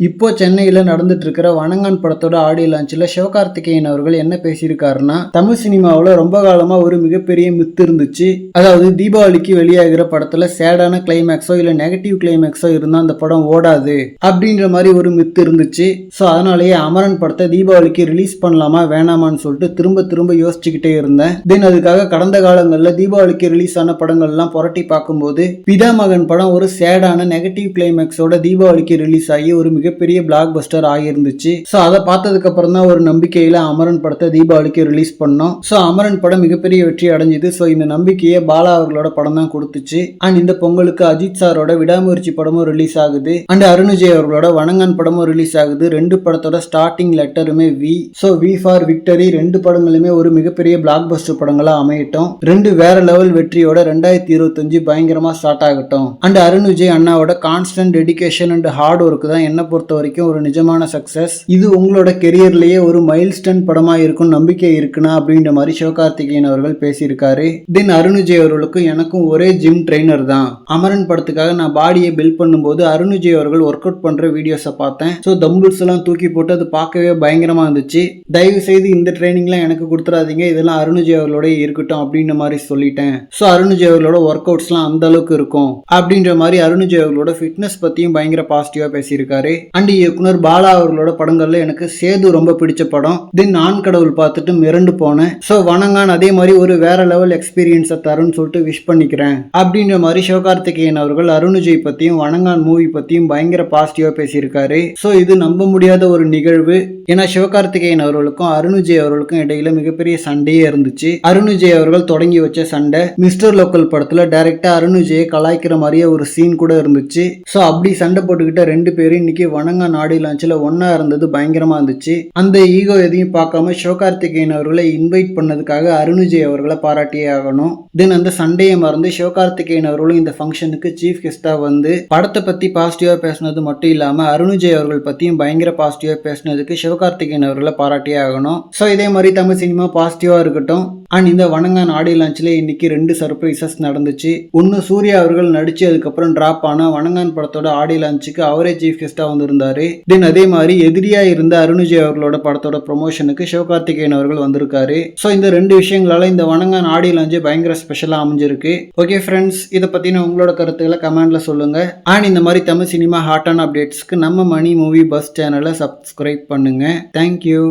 இப்போ சென்னையில் நடந்துட்டு இருக்கிற வணங்கான் படத்தோட ஆடியோ லான்ச்சில் சிவகார்த்திகேயன் அவர்கள் என்ன பேசியிருக்காருன்னா தமிழ் சினிமாவில் ரொம்ப காலமாக ஒரு மிகப்பெரிய மித்து இருந்துச்சு. அதாவது தீபாவளிக்கு வெளியாகிற படத்தில் சேடான கிளைமேக்ஸோ இல்லை நெகட்டிவ் கிளைமேக்ஸோ இருந்தால் அந்த படம் ஓடாது அப்படின்ற மாதிரி ஒரு மித்து இருந்துச்சு. ஸோ அதனாலேயே அமரன் படத்தை தீபாவளிக்கு ரிலீஸ் பண்ணலாமா வேணாமான்னு சொல்லிட்டு திரும்ப திரும்ப யோசிச்சுக்கிட்டே இருந்தேன். தென் அதுக்காக கடந்த காலங்களில் தீபாவளிக்கு ரிலீஸ் ஆன படங்கள்லாம் புரட்டி பார்க்கும்போது பிதாமகன் படம் ஒரு சேடான நெகட்டிவ் கிளைமேக்ஸோட தீபாவளிக்கு ரிலீஸ் ஆகி ஒரு மிகப்பெரிய பிளாக் பஸ்டர் ஆகியிருந்துச்சு. ஸோ அதை பார்த்ததுக்கு அப்புறம் தான் ஒரு நம்பிக்கையில் அமரன் படத்தை தீபாவளிக்கு ரிலீஸ் பண்ணோம். ஸோ அமரன் படம் மிகப்பெரிய வெற்றி அடைஞ்சது. ஸோ இந்த நம்பிக்கையை பாலா அவர்களோட படம் தான் கொடுத்துச்சு. அண்ட் இந்த பொங்கலுக்கு அஜித் சாரோட விடாமுயற்சி படமும் ரிலீஸ் ஆகுது. அண்ட் அருணுஜய் அவர்களோட வணங்கன் படமும் ரிலீஸ் ஆகுது. ரெண்டு படத்தோட starting லெட்டருமே V so V for victory ரெண்டு படங்களுமே ஒரு மிகப்பெரிய பிளாக் பஸ்டர் படங்களாக அமையட்டும். ரெண்டு வேற லெவல் வெற்றியோட ரெண்டாயிரத்தி இருபத்தஞ்சு பயங்கரமாக ஸ்டார்ட் ஆகட்டும். அண்ட் அருண் விஜய் அண்ணாவோட constant dedication and hard work தான் என்ன பொறுத்த வரைக்கும் ஒரு நிஜமான சக்ஸஸ் இது உங்களோட கெரியர்லயே ஒரு மைல்ஸ்டன் படமா இருக்கும் நம்பிக்கை இருக்குன்னா அப்படின்ற மாதிரி சிவகார்த்திகேயன் அவர்கள் பேசியிருக்காரு. தென் அருணுஜய் அவர்களுக்கும் எனக்கும் ஒரே ஜிம் ட்ரெயினர் தான். அமரன் படத்துக்காக நான் பாடியை பில்ட் பண்ணும்போது அருணுஜய் அவர்கள் ஒர்க் அவுட் பண்ற வீடியோஸை பார்த்தேன். ஸோ தம்பிள்ஸ் எல்லாம் தூக்கி போட்டு அது பார்க்கவே பயங்கரமா இருந்துச்சு. தயவு செய்து இந்த ட்ரைனிங்லாம் எனக்கு கொடுத்துறாதீங்க இதெல்லாம் அருணுஜய் அவர்களோட இருக்கட்டும் அப்படின்ற மாதிரி சொல்லிட்டேன். ஸோ அருணுஜய் அவர்களோட ஒர்க் அவுட்ஸ்லாம் அந்த அளவுக்கு இருக்கும். அப்படின்ற மாதிரி அருணுஜய் அவர்களோட ஃபிட்னஸ் பத்தியும் பயங்கர பாசிட்டிவா பேசியிருக்காரு. அண்ட் இயக்குனர் பாலா அவர்களோட படங்கள்ல எனக்கு சேது ரொம்ப பிடிச்ச படம். தென் நான் கடவுள் பார்த்துட்டு மிரண்டு போனேன். ஸோ வணங்கான் அதே மாதிரி ஒரு வேற லெவல் எக்ஸ்பீரியன்ஸை தரும்னு சொல்லிட்டு விஷ் பண்ணிக்கிறேன். அப்படின்ற மாதிரி சிவகார்த்திகேயன் அவர்கள் அருணுஜய் விஜய் பத்தியும் வணங்கான் மூவி பத்தியும் பயங்கர பாசிட்டிவா பேசியிருக்காரு. ஸோ இது நம்ப முடியாத ஒரு நிகழ்வு. ஏன்னா சிவகார்த்திகேயன் அவர்களுக்கும் அருணுஜய் அவர்களுக்கும் இடையில மிகப்பெரிய சண்டையே இருந்துச்சு. அருணுஜெய் அவர்கள் தொடங்கி வச்ச சண்டை மிஸ்டர் லோக்கல் படத்துல டைரக்டா அருணுஜயை கலாய்க்கிற மாதிரியே ஒரு சீன் கூட இருந்துச்சு. ஸோ அப்படி சண்டை போட்டுக்கிட்ட ரெண்டு பேரும் இன்னைக்கு வணங்க நாடி லான்ச்சில் ஒன்றா இருந்தது பயங்கரமாக இருந்துச்சு. அந்த ஈகோ எதையும் பார்க்காம சிவகார்த்திகேயன் அவர்களை இன்வைட் பண்ணதுக்காக அருணுஜய் அவர்களை பாராட்டியே ஆகணும். தென் அந்த சண்டையை மறந்து சிவகார்த்திகேயன் அவர்களும் இந்த ஃபங்க்ஷனுக்கு சீஃப் கெஸ்டா வந்து படத்தை பற்றி பாசிட்டிவாக பேசினது மட்டும் இல்லாமல் அருணுஜய் அவர்கள் பற்றியும் பயங்கர பாசிட்டிவாக பேசினதுக்கு சிவகார்த்திகேயன் அவர்களை பாராட்டியே ஆகணும். ஸோ இதே மாதிரி தமிழ் சினிமா பாசிட்டிவாக இருக்கட்டும். அண்ட் இந்த வணங்கான் ஆடியோ லான்ச்சில் இன்னைக்கு ரெண்டு சர்ப்ரைசஸ் நடந்துச்சு. ஒன்று சூர்யா அவர்கள் நடிச்சு அதுக்கப்புறம் டிராப் ஆன வணங்கான் படத்தோட ஆடியோ லான்ச்சுக்கு அவரே சீஃப் கெஸ்ட்டாக வந்திருந்தாரு. தென் அதே மாதிரி எதிரியாக இருந்த அருணுஜய் அவர்களோட படத்தோட ப்ரொமோஷனுக்கு சிவகார்த்திகேயன் அவர்கள் வந்திருக்காரு. ஸோ இந்த ரெண்டு விஷயங்களால இந்த வணங்கான் ஆடியோ லான்ச்சு பயங்கர ஸ்பெஷலாக அமைஞ்சிருக்கு. ஓகே ஃப்ரெண்ட்ஸ் இதை பற்றின உங்களோட கருத்துக்களை கமெண்டில் சொல்லுங்கள் அண்ட் இந்த மாதிரி தமிழ் சினிமா ஹாட் அப்டேட்ஸ்க்கு நம்ம மணி மூவி பஸ் சேனலை சப்ஸ்கிரைப் பண்ணுங்கள் தேங்க்யூ